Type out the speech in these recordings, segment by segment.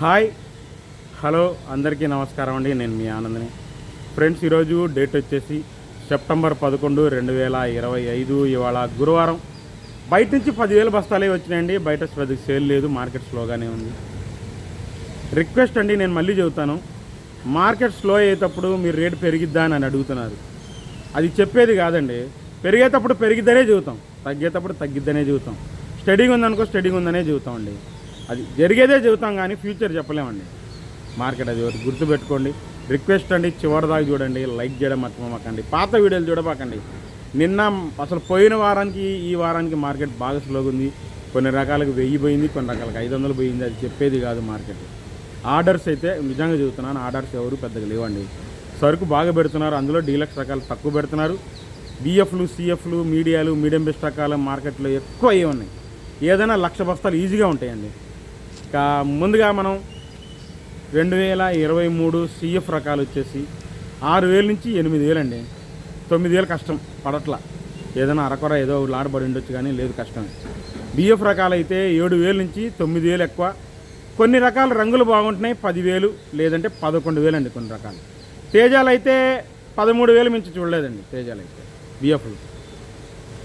Hi. Hello అందరికీ నమస్కారం అండి. నేను మీ ఆనందని. ఫ్రెండ్స్ ఈరోజు డేట్ వచ్చేసి సెప్టెంబర్ పదకొండు రెండు వేల ఇరవై ఐదు. ఇవాళ గురువారం. బయట నుంచి పదివేల బస్తాలే వచ్చినాయండి. బయట పెద్దగా సేల్ లేదు. మార్కెట్ స్లోగానే ఉంది. రిక్వెస్ట్ అండి నేను మళ్ళీ చెబుతాను. మార్కెట్ స్లో అయ్యేటప్పుడు మీరు రేటు పెరిగిద్దా అని అడుగుతున్నారు. అది చెప్పేది కాదండి. పెరిగేటప్పుడు పెరిగిద్దనే చెబుతాం. తగ్గేటప్పుడు తగ్గిద్దనే చెబుతాం. స్టడీగా ఉందనుకో స్టడీగా ఉందనే చెబుతాం అండి. అది జరిగేదే చెబుతాం కానీ ఫ్యూచర్ చెప్పలేమండి. మార్కెట్ అది ఒకటి గుర్తుపెట్టుకోండి. రిక్వెస్ట్ అండి చివరిదాకా చూడండి లైక్ చేయడం మర్చిపోమాకండి. పాత వీడియోలు చూడబాకండి నిన్న అసలు పోయిన వారానికి ఈ వారానికి మార్కెట్ బాగా స్లోగా ఉంది. కొన్ని రకాలకు వెయ్యి పోయింది కొన్ని రకాలకు ఐదు వందలు పోయింది అది చెప్పేది కాదు మార్కెట్. ఆర్డర్స్ అయితే నిజంగా చెబుతున్నాను ఆర్డర్స్ ఎవరు పెద్దగా లేవండి. సరుకు బాగా పెడుతున్నారు అందులో డీలక్స్ రకాలు తక్కువ పెడుతున్నారు. బిఎఫ్లు సిఎఫ్లు మీడియాలు మీడియం బెస్ట్ రకాల మార్కెట్లో ఎక్కువ అయ్యి ఉన్నాయి ఏదైనా లక్ష బస్తాలు ఈజీగా ఉంటాయండి. ముందుగా మనం రెండు వేల ఇరవై మూడు సిఎఫ్ రకాలు వచ్చేసి ఆరు వేల నుంచి ఎనిమిది వేలు అండి తొమ్మిది వేలు కష్టం పడట్లా. ఏదైనా అరకొర ఏదో లాడబడి ఉండొచ్చు కానీ లేదు కష్టం బిఎఫ్ రకాలు అయితే ఏడు వేల నుంచి తొమ్మిది వేలు ఎక్కువ. కొన్ని రకాల రంగులు బాగుంటున్నాయి పదివేలు లేదంటే పదకొండు వేలు అండి కొన్ని రకాలు. తేజాలు అయితే పదమూడు వేలు మించి చూడలేదండి తేజాలు అయితే బిఎఫ్లు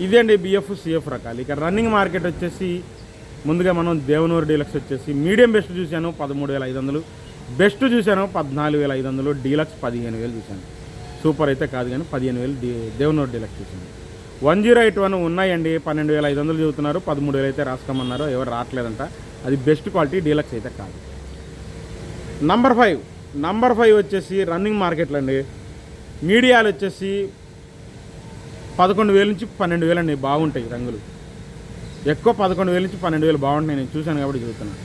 ఇదే అండి బిఎఫ్ సిఎఫ్ రకాలు. ఇక రన్నింగ్ మార్కెట్ వచ్చేసి ముందుగా మనం దేవనూరు డీలక్స్ వచ్చేసి మీడియం బెస్ట్ చూశాను పదమూడు వేల ఐదు వందలు. బెస్ట్ చూశాను పద్నాలుగు వేల ఐదు వందలు. డీలక్స్ పదిహేను వేలు చూశాను. సూపర్ అయితే కాదు కానీ పదిహేను వేలు డీ దేవనూరు డీలక్స్ చూశాను. వన్ జీరో ఎయిట్ వన్ ఉన్నాయండి. పన్నెండు వేల ఐదు వందలు చదువుతున్నారు. పదమూడు వేలు అయితే రాసుకోమన్నారు ఎవరు రావట్లేదంట. అది బెస్ట్ క్వాలిటీ డీలక్స్ అయితే కాదు. Number five. నంబర్ ఫైవ్ వచ్చేసి రన్నింగ్ మార్కెట్లు అండి. మీడియాలు వచ్చేసి పదకొండు వేల నుంచి పన్నెండు వేలు అండి. బాగుంటాయి రంగులు. ఎక్కువ పదకొండు వేల నుంచి పన్నెండు వేలు బాగుంటాయి నేను చూశాను కాబట్టి చూస్తున్నాను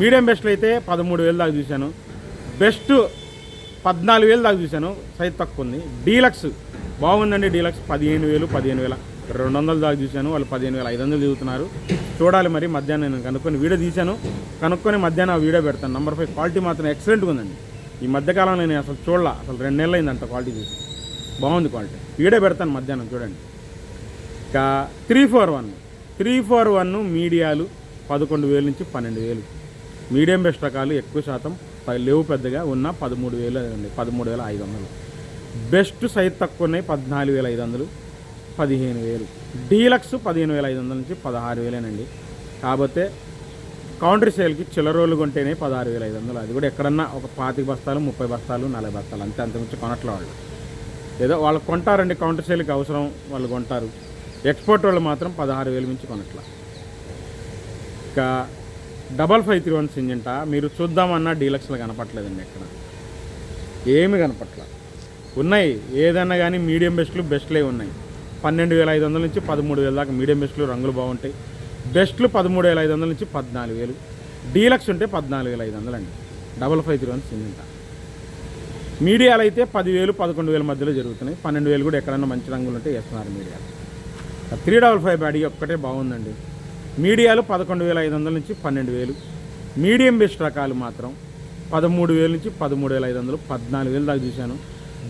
మీడియం బెస్ట్లో అయితే పదమూడు వేలు దాకా చూశాను. బెస్ట్ పద్నాలుగు వేలు దాకా చూశాను. సైజ్ తక్కువ ఉంది. డీలక్స్ బాగుందండి డీలక్స్. పదిహేను వేలు పదిహేను వేల రెండు వందలు దాకా చూశాను. వాళ్ళు పదిహేను వేల ఐదు వందలు చదువుతున్నారు చూడాలి మరి మధ్యాహ్నం నేను కనుక్కొని వీడియో తీశాను. కనుక్కొని మధ్యాహ్నం ఆ వీడియో పెడతాను. నెంబర్ ఫైవ్ క్వాలిటీ మాత్రం ఎక్సలెంట్గా ఉందండి. ఈ మధ్యకాలంలో నేను అసలు చూడాల. అసలు రెండు నెలలు అయిందంట క్వాలిటీ చూసి. బాగుంది క్వాలిటీ వీడియో పెడతాను మధ్యాహ్నం చూడండి. ఇంకా three four one three four one మీడియాలు పదకొండు వేలు నుంచి పన్నెండు వేలు. మీడియం బెస్ట్ రకాలు ఎక్కువ శాతం ప- లేవు పెద్దగా ఉన్న పదమూడు వేలు అండి పదమూడు వేల ఐదు వందలు. బెస్ట్ సైజ్ తక్కువ ఉన్నాయి పద్నాలుగు వేల ఐదు వందలు పదిహేను వేలు. డీలక్స్ పదిహేను వేల ఐదు వందల నుంచి పదహారు వేలేనండి. కాకపోతే కౌంటర్ సేల్కి చిల్లరోళ్ళు కొంటేనే పదహారు వేల ఐదు వందలు. అది కూడా ఎక్కడన్నా ఒక పాతిక బస్తాలు ముప్పై బస్తాలు నలభై బస్తాలు అంతే అంతకుమించి కొనట్ల వాళ్ళు. ఏదో వాళ్ళు కొంటారండి కౌంటర్ సేల్కి అవసరం వాళ్ళు కొంటారు. ఎక్స్పోర్ట్ వాళ్ళు మాత్రం పదహారు వేలు మించి కొనట్లా. ఇంకా double five three one Syngenta మీరు చూద్దామన్నా డీలక్స్లో కనపట్లేదండి ఇక్కడ ఏమి కనపట్ల ఉన్నాయి. ఏదన్నా కానీ మీడియం బెస్ట్లు బెస్ట్లే ఉన్నాయి. పన్నెండు వేల ఐదు వందల నుంచి పదమూడు వేల దాకా మీడియం బెస్ట్లు రంగులు బాగుంటాయి. బెస్ట్లు పదమూడు వేల ఐదు వందల నుంచి పద్నాలుగు వేలు. డీలక్స్ ఉంటే పద్నాలుగు వేల ఐదు వందలు అండి double five three one Syngenta. మీడియాలు అయితే పదివేలు పదకొండు వేల మధ్యలో జరుగుతున్నాయి. పన్నెండు వేలు కూడా ఎక్కడన్నా మంచి రంగులు ఉంటే వేస్తున్నారు మీడియాలు. త్రీ డబల్ ఫైవ్ బ్యాడీ ఒక్కటే బాగుందండి. మీడియాలు పదకొండు వేల ఐదు వందల నుంచి పన్నెండు వేలు. మీడియం బెస్ట్ రకాలు మాత్రం పదమూడు వేల నుంచి పదమూడు వేల ఐదు వందలు పద్నాలుగు వేలు దాకా చూశాను.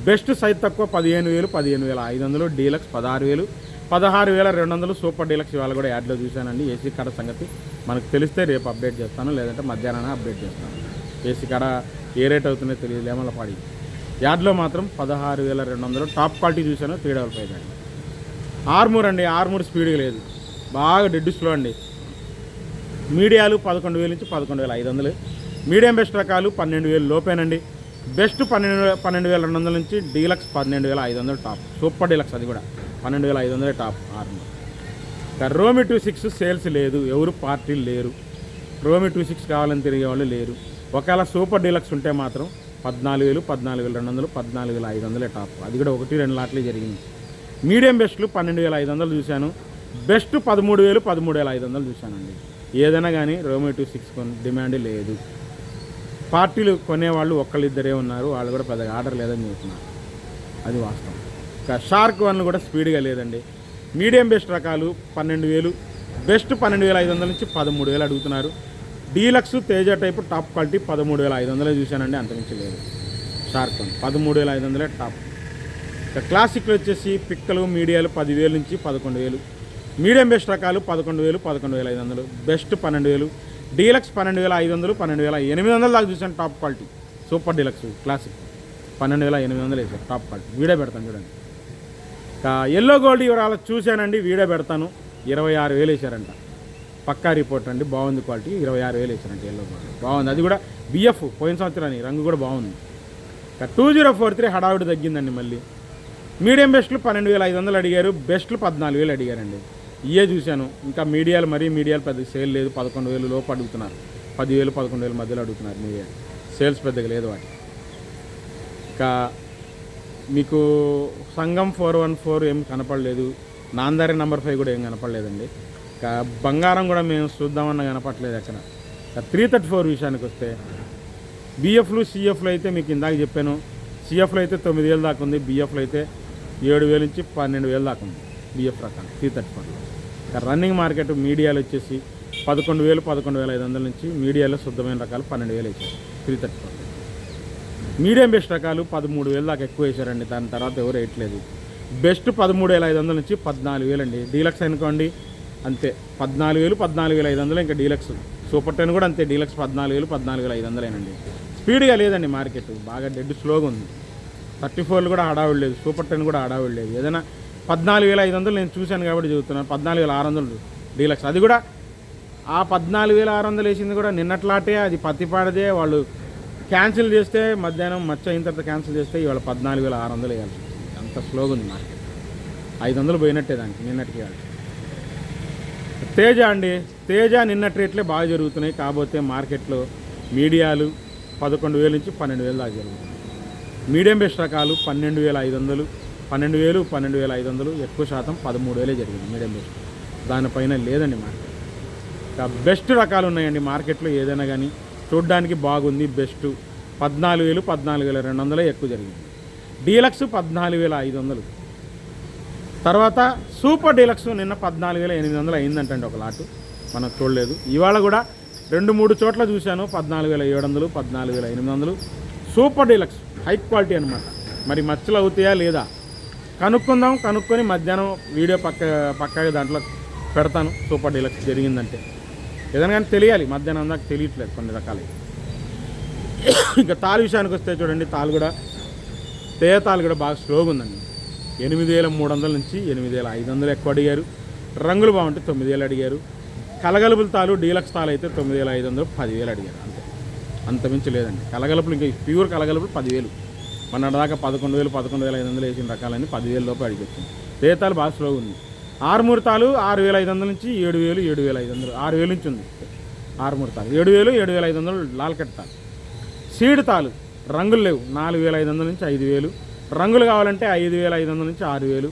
బెస్ట్ సైజ్ తక్కువ పదిహేను వేలు పదిహేను వేల ఐదు వందలు డీలక్స్ పదహారు వేలు. పదహారు వేల రెండు వందలు సూపర్ డీలక్స్ ఇవాళ కూడా యాడ్లో చూశానండి. ఏసీ కాడ సంగతి మనకు తెలిస్తే రేపు అప్డేట్ చేస్తాను లేదంటే మధ్యాహ్నం అప్డేట్ చేస్తాను. ఏసీ కాడ ఏ రేట్ అవుతుందో తెలియదు లేమల పాడి యాడ్లో మాత్రం పదహారు వేల రెండు వందలు టాప్ క్వాలిటీ చూశాను త్రీ డబల్ ఫైవ్ అండి ఆర్మూర్ అండి ఆర్మూర్ స్పీడ్గా లేదు. బాగా డెడ్ స్లో అండి. మీడియాలు పదకొండు వేల నుంచి పదకొండు వేల ఐదు వందలు. మీడియం బెస్ట్ రకాలు పన్నెండు వేలు లోపేనండి. బెస్ట్ పన్నెండు పన్నెండు వేల రెండు వందల నుంచి డీలక్స్ పన్నెండు వేల ఐదు వందలు టాప్. సూపర్ డీలక్స్ అది కూడా. పన్నెండు వేల ఐదు వందలే టాప్ ఆర్మూర్. ఇంకా రోమి టూ సిక్స్ సేల్స్ లేదు. ఎవరు పార్టీలు లేరు. రోమి టూ సిక్స్ కావాలని తిరిగే వాళ్ళు లేరు. ఒకవేళ సూపర్ డీలక్స్ ఉంటే మాత్రం పద్నాలుగు వేలు పద్నాలుగు వేల రెండు వందలు పద్నాలుగు వేల ఐదు వందలే టాప్. అది కూడా ఒకటి రెండు లాట్లే జరిగింది. మీడియం బెస్ట్లు పన్నెండు వేల ఐదు వందలు చూశాను. బెస్ట్ పదమూడు వేలు పదమూడు వేల ఐదు వందలు చూశానండి. ఏదైనా కానీ రోమో టూ సిక్స్ కొన్ డిమాండ్ లేదు. పార్టీలు కొనేవాళ్ళు ఒక్కళ్ళిద్దరే ఉన్నారు. వాళ్ళు కూడా పెద్దగా ఆర్డర్ లేదని చెప్తున్నారు. అది వాస్తవం. ఇంకా షార్క్ వన్ కూడా స్పీడ్గా లేదండి. మీడియం బెస్ట్ రకాలు పన్నెండు వేలు బెస్ట్ పన్నెండు వేల ఐదు వందల నుంచి పదమూడు వేలు అడుగుతున్నారు. Deluxe Teja type top quality పదమూడు వేల ఐదు వందలే చూశానండి అంతమించి లేదు. షార్క్ వన్ పదమూడు వేల ఐదు వందలే టాప్ ఇక క్లాసిక్లు వచ్చేసి పిక్కలు మీడియాలు పదివేలు నుంచి పదకొండు వేలు. మీడియం బెస్ట్ రకాలు పదకొండు వేలు పదకొండు వేల ఐదు వందలు. బెస్ట్ పన్నెండు వేలు. డీలక్స్ పన్నెండు వేల ఐదు వందలు పన్నెండు వేల ఎనిమిది వందలు దాకా చూసాను top quality. Super deluxe classic. పన్నెండు వేల ఎనిమిది వందలు వేసారు టాప్ క్వాలిటీ. వీడియో పెడతాను చూడండి. ఎల్లో గోల్డ్ వివరాలు చూశానండి వీడియో పెడతాను. ఇరవై ఆరు వేలు వేసారంట. పక్కా రిపోర్ట్ అండి బాగుంది క్వాలిటీ. ఇరవై ఆరు వేలు వేసారంట ఎల్లో గోల్డ్. బాగుంది. అది కూడా బిఎఫ్ పోయిన సంవత్సరాన్ని రంగు కూడా బాగుంది. టూ జీరో ఫోర్ త్రీ హడావిడి తగ్గిందండి మళ్ళీ. మీడియం బెస్ట్లు పన్నెండు వేల ఐదు వందలు అడిగారు బెస్ట్లు పద్నాలుగు వేలు అడిగారండి. ఇయే చూశాను. ఇంకా మీడియాలు మరీ మీడియాలు పెద్ద సేల్ లేదు పదకొండు వేలు లోపు అడుగుతున్నారు. పదివేలు పదకొండు వేల మధ్యలో అడుగుతున్నారు మీడియా. సేల్స్ పెద్దగా లేదు వాటి. ఇంకా మీకు సంఘం ఫోర్ వన్ ఫోర్ ఏం కనపడలేదు. నాందారి నెంబర్ ఫైవ్ కూడా ఏం కనపడలేదండి. ఇంకా బంగారం కూడా మేము చూద్దామన్న కనపడలేదు అక్కడ త్రీ థర్టీ ఫోర్ విషయానికి వస్తే బిఎఫ్లు సిఎఫ్లు అయితే మీకు ఇందాక చెప్పాను. సిఎఫ్లో అయితే తొమ్మిది వేలు దాకా ఉంది బిఎఫ్లో అయితే ఏడు వేలు నుంచి పన్నెండు వేలు దాకా ఉంది బిఎఫ్ రకాలు త్రీ థర్టీ ఫోర్లో రన్నింగ్ మార్కెట్ మీడియాలు వచ్చేసి పదకొండు వేలు పదకొండు వేల ఐదు వందల నుంచి మీడియాలో శుద్ధమైన రకాలు పన్నెండు వేలు వేసారు three thirty four medium best రకాలు పదమూడు వేలు దాకా ఎక్కువ వేశారండి దాని తర్వాత ఎవరు వేయట్లేదు. బెస్ట్ పదమూడు వేల ఐదు వందల నుంచి పద్నాలుగు వేలు అండి. డీలక్స్ అనుకోండి అంతే. పద్నాలుగు వేలు పద్నాలుగు వేల ఐదు వందలు ఇంకా డీలక్స్. సూపర్ టెన్ కూడా అంతే. డీలక్స్ పద్నాలుగు వేలు పద్నాలుగు వేల ఐదు వందలేనండి. స్పీడ్గా లేదండి మార్కెట్. బాగా డెడ్ స్లోగా ఉంది. థర్టీ ఫోర్లు కూడా హడావిడి లేదు. సూపర్ టెన్ కూడా హడావిడి లేదు. ఏదైనా పద్నాలుగు వేల ఐదు వందలు నేను చూశాను కాబట్టి చెబుతున్నాను పద్నాలుగు వేల ఆరు వందలు డీలక్స్. అది కూడా ఆ పద్నాలుగు వేల ఆరు వందలు వేసింది కూడా నిన్నట్లాటే అది పత్తిపాడదే. వాళ్ళు క్యాన్సిల్ చేస్తే మధ్యాహ్నం మచ్చ అయిన తర్వాత క్యాన్సిల్ చేస్తే ఇవాళ పద్నాలుగు వేల ఆరు వందలు వేయాల్సి వచ్చింది అంత స్లోగా ఉంది మార్కెట్ ఐదు వందలు పోయినట్టే దానికి నిన్నటికి ఇవాళ. తేజ అండి. తేజ నిన్నటి రేట్లే బాగా జరుగుతున్నాయి. కాకపోతే మార్కెట్లో మీడియాలు పదకొండు వేల నుంచి పన్నెండు వేలు దాకా జరుగుతున్నాయి. మీడియం బెస్ట్ రకాలు పన్నెండు వేల ఐదు వందలు పన్నెండు వేలు పన్నెండు వేల ఐదు వందలు ఎక్కువ శాతం పదమూడు వేలే జరిగింది మీడియం బెస్ట్ దానిపైన లేదండి మార్కెట్ బెస్ట్ రకాలు ఉన్నాయండి మార్కెట్లో ఏదైనా కానీ. చూడ్డానికి బాగుంది బెస్ట్. పద్నాలుగు వేలు పద్నాలుగు వేల రెండు వందలే ఎక్కువ జరిగింది. డీలక్స్ పద్నాలుగు వేల ఐదు వందలు. తర్వాత సూపర్ డీలక్స్ నిన్న పద్నాలుగు వేల ఎనిమిది వందలు అయిందంటండి ఒక లాటు. మనం చూడలేదు. ఇవాళ కూడా రెండు మూడు చోట్ల చూశాను. పద్నాలుగు వేల ఏడు వందలు పద్నాలుగు వేల ఎనిమిది వందలు. Super deluxe. హై క్వాలిటీ అనమాట మరి మచ్చలు అవుతాయా లేదా? కనుక్కుందాం కనుక్కొని మధ్యాహ్నం వీడియో పక్క పక్కగా దాంట్లో పెడతాను. సూపర్ డీలక్స్ జరిగిందంటే. ఏదైనా కానీ తెలియాలి. మధ్యాహ్నం దాకా తెలియట్లేదు కొన్ని రకాలు. ఇంకా తాలు విషయానికి వస్తే చూడండి తాలు కూడా తేయ తాలు కూడా బాగా స్లోగా ఉందండి. ఎనిమిది వేల మూడు వందల నుంచి ఎనిమిది వేల ఐదు వందలు ఎక్కువ అడిగారు. రంగులు బాగుంటే తొమ్మిది వేలు అడిగారు. కలగలుపుల తాలు డీలక్స్ తాలు అయితే తొమ్మిది వేల ఐదు వందలు పదివేలు అడిగారు. అంతే. అంతమించి లేదండి. కలగలుపులు ఇంకా ప్యూర్ కలగలుపులు పదివేలు. మొన్న దాకా పదకొండు వేలు పదకొండు వేల ఐదు వందలు వేసిన రకాలన్నీ పదివేల లోపు అడిగొచ్చింది తేతాలు బాగా స్లో ఉంది ఆరుమూర్తాలు ఆరు వేల ఐదు వందల నుంచి ఏడు వేలు ఏడు వేల ఐదు వందలు. ఆరు వేలు నుంచి ఉంది. ఆరుమూర్తాలు ఏడు వేలు ఏడు వేల ఐదు వందలు లాల్కట్ తాలు సీడ్ తాలు రంగులు లేవు. నాలుగు వేల ఐదు వందల నుంచి ఐదు వేలు రంగులు కావాలంటే ఐదు వేల ఐదు వందల నుంచి ఆరు వేలు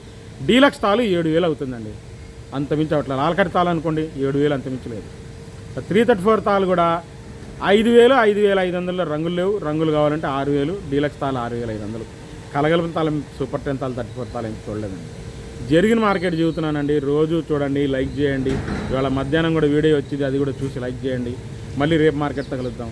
డీలక్స్ తాలు ఏడు వేలు అవుతుందండి. అంతమించి అవట్లేదు లాల్కట్ తాలు అనుకోండి ఏడు వేలు అంతమించలేదు త్రీ థర్టీ ఫోర్ తాలు కూడా ఐదు వేలు ఐదు వేల ఐదు వందలు రంగులు లేవు. రంగులు కావాలంటే ఆరు వేలు డీలక్స్ తాలు ఆరు వేల ఐదు వందలు. కలగలుపు తాళం సూపర్ టెన్ తాలు థర్టీ ఫోర్ తాళం ఏం చూడలేదండి. జరిగిన మార్కెట్ చూస్తున్నానండి. రోజు చూడండి లైక్ చేయండి. ఇవాళ మధ్యాహ్నం కూడా వీడియో వచ్చింది అది కూడా చూసి లైక్ చేయండి. మళ్ళీ రేపు మార్కెట్ తగలుద్దాం.